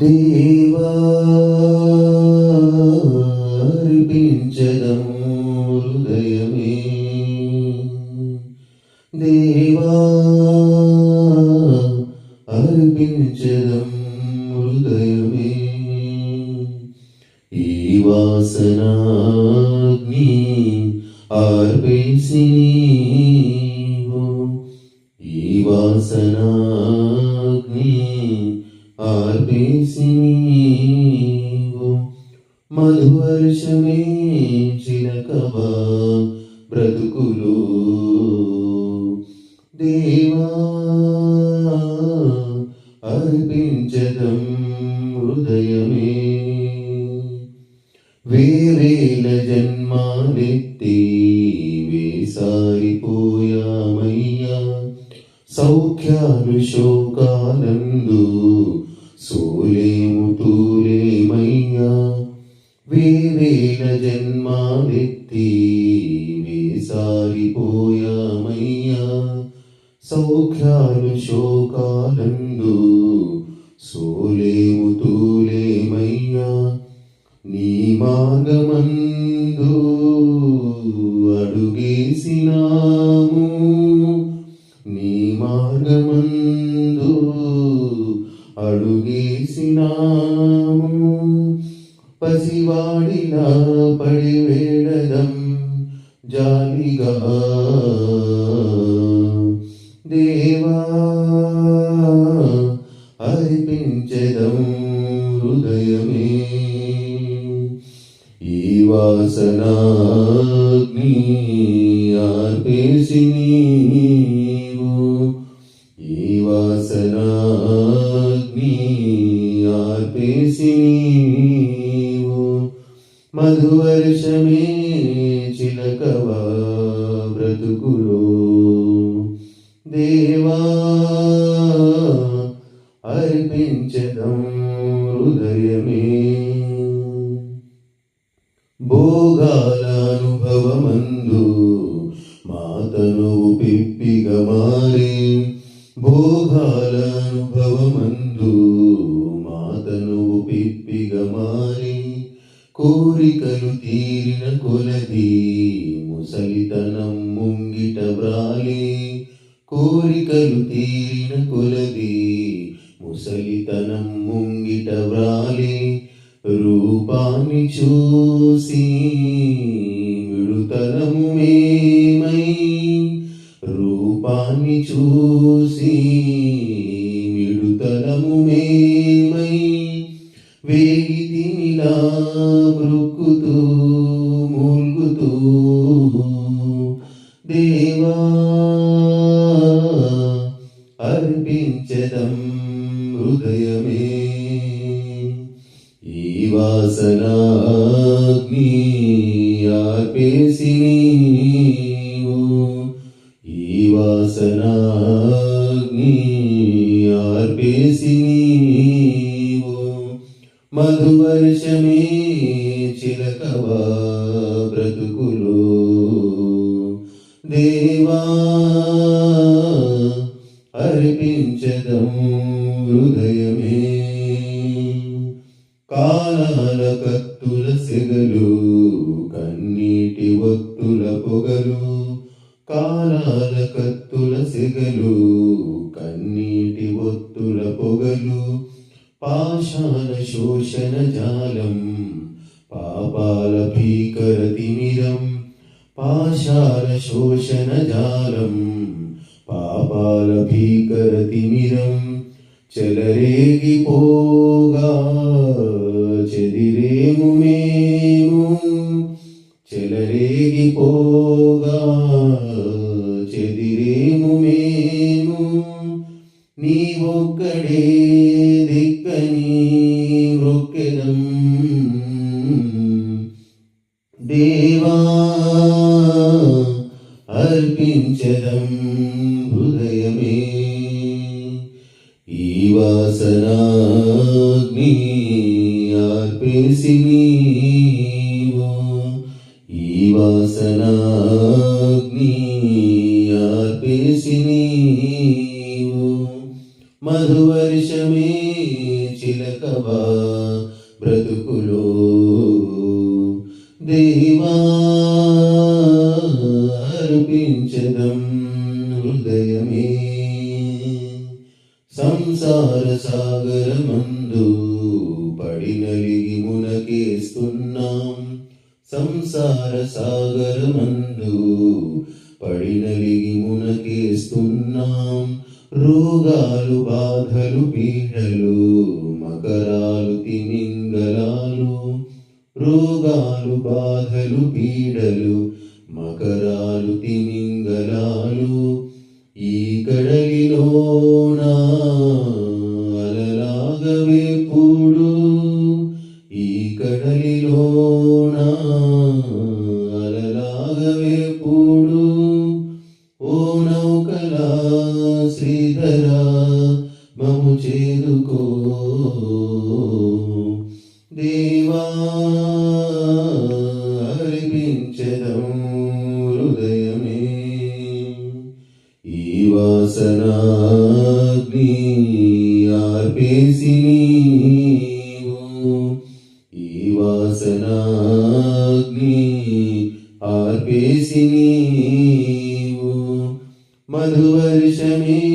దేవా అర్పించదం హృదయమే దేవా అర్పించదం హృదయమే ఈ వాసనాగ్ని ఆర్పేసి నీవు ఈ వాసనాగ్ని ఆర్పేసి నీవు మధువర్షమే చిలకవా బ్రతుకులు. దేవా అర్పించదం హృదయమే. వేరేల జన్మాలెత్తి వేసారిపోయామయ్యా సౌఖ్యాలు శోకాలందు సోలేము తూలేమయ్యా వేరేల జన్మాలెత్తి వేసారిపోయామయ్యా. సౌఖ్యాలు శోకాలందు సోలేము తూలేమయ్యా నీ మార్గమందు అడుగేసినాము. నీ మార్గమందు జాలిగా దేవా అర్పించదం హృదయమే ఈ వాసనాగ్ని ఆర్పేసి నీవు ఈ వాసనాగ్ని ఆర్పేసి అర్పించదం హృదయమే. భోగాల అనుభవమందు మాతను పిప్పిగా మారి. భోగాల అనుభవమందు మాతను పిప్పిగా మారి. కోరికలు తీరిన కొలది ముసలితనం ముంగిట బ్రాలి కోరికలు తీరిన కొలది ముసలితనం ముంగిట వ్రాలి రూపాన్ని చూసి విడుతనము మేమై. రూపాన్ని చూసి విడుతనము మేమై. వేగిదిమిలా మృక్కుతూ మూల్గుతూ వాసనాగ్ని ఆర్పేసి నీవు ఈ వాసనాగ్ని ఆర్పేసి నీవు మధువర్షమే చిలకవా బ్రతుకులు. దేవా అర్పించదం హృదయ కత్తుల సెగలు కన్నీటి వత్తుల పొగలు కాలాల కత్తుల సెగలు కన్నీటి ఒత్తుల పొగలు పాషాణ శోషణ జాలం పాపాల భీకర తిమిరం పాషాల శోషణ జాలం పాపాల భీకర తిమిరం చెలరేగిపోగా దిక్కని మొక్కెదం దేవా అర్పించదం హృదయమే ఈ వాసనాగ్ని ఆర్పేసి నీవు ఈ వాసనాగ్ని ఆర్పేసి బ్రతుకులు. మధువర్షమే చిలకవా బ్రతుకులో దేవా అర్పించదం హృదయమే. సంసార సాగరమందు పడినలిగి మునకేస్తున్నాం సంసార సాగరమందు పడినలిగి మునకేస్తున్నాం రోగాలు బాధలు పీడలు మకరాలు తిమింగలాలు. రోగాలు బాధలు పీడలు మకరాలు తిమింగలాలు. ఈ కడలిలోన మము చేరుకో. దేవా అర్పించదం హృదయమే. ఈ వాసనాగ్ని ఆర్పేసి ఈ వాసనాగ్ని ఆర్పేసి మధువర్షమే